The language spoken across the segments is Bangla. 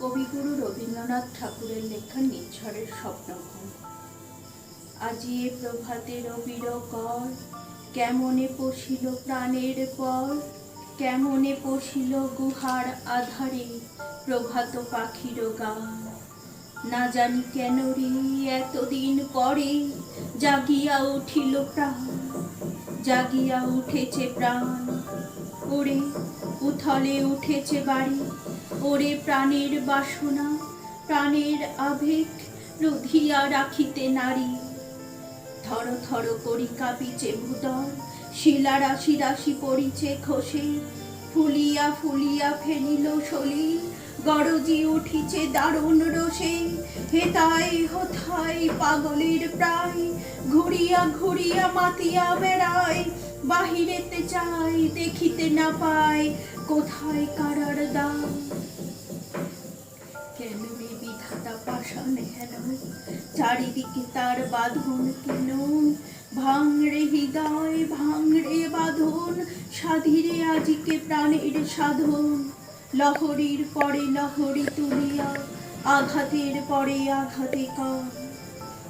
কবিগুরু রবীন্দ্রনাথ ঠাকুরের লেখা নিঝড়ের আজি এ প্রভাতে রবির কর, কেমনে পশিল প্রাণের পর, কেমনে পশিল গুহার আধারে প্রভাত পাখির গান। না জানি কেন রে, এতদিন পরে জাগিয়া উঠিল প্রাণ, জাগিয়া উঠেছে প্রাণ। ওরে উথলে উঠেছে বাড়ি। ওরে প্রাণের বাসনা, প্রাণের আবেগ রুধিয়া রাখিতে নারী। থর থর করি কাঁপিছে ভূতল শিলা রাশি রাশি পড়িছে খসে ফুলিয়া ফুলিয়া ফেনিল সলিল গরজি উঠিছে দারুণ রসে। হেতাই হোথাই পাগলের প্রায়, ঘুরিয়া ঘুরিয়া মাতিয়া বেড়ায়, বাহিরেতে চাই, দেখিতে না পায়, কোথায় কারার দাম? কেন বিধাতা পাষাণ হেন চারিদিকে তার বাঁধন কেন? ভাঙড়ে হৃদয়, ভাঙড়ে বাঁধন, সাধিরে আজিকে প্রাণের সাধন। লহরীর পরে লহরী তুলিয়া, আঘাতের পরে আঘাতে কর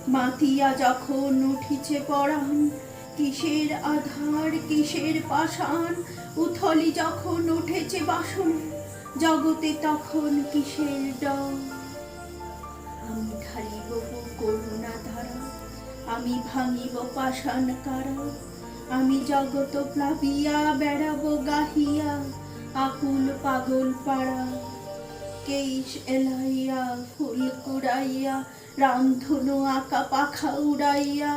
মাতিয়া যখন উঠিছে পরাণ, কিসের আধার, কিসের পাষাণ? উথলি যখন উঠেছে বাসন, জগতে তখন কিসের ডর আমি ঢালিব করুণা ধারা আমি ভাঙিব পাষাণ কারা। আমি জগত প্লাবিয়া, বেড়াবো গাহিয়া, আকুল পাগল পাড়া। কেশ এলাইয়া ফুল কুড়াইয়া, রামধনু আঁকা পাখা উড়াইয়া,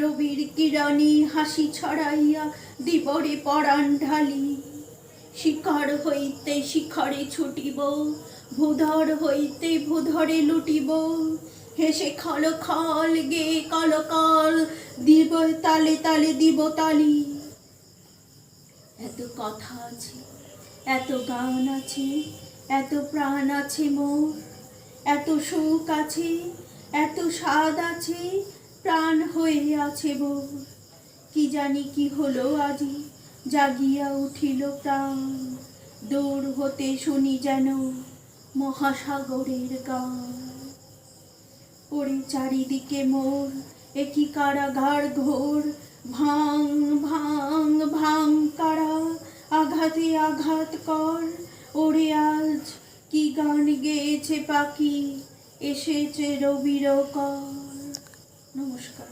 রবির কিরণী হাসি ছড়াইয়া, দিবরে পরাণ ঢালি। শিখর হইতে শিখরে ছুটিব, ভূধর হইতে ভূধরে লুটিব হেসে খল খল গে, কল কল, দিব তালে তালে, দিব তালি। এত কথা আছে, এত গান আছে, এত প্রাণ আছে মোর। এত সুখ আছে, এত স্বাদ আছে, প্রাণ হয়ে আছে বোর। কি জানি কি হলো আজি, জাগিয়া উঠিল প্রাণ। দূর হতে শুনি যেন মহাসাগরের গান। ওরে চারিদিকে মোর। একই কারাগার ঘোর। ভাং ভাং ভাং কারা। আঘাতে আঘাত কর। ওরে আজ কি গান গেয়েছে পাখি? এসেছে রবির কর। নমস্কার।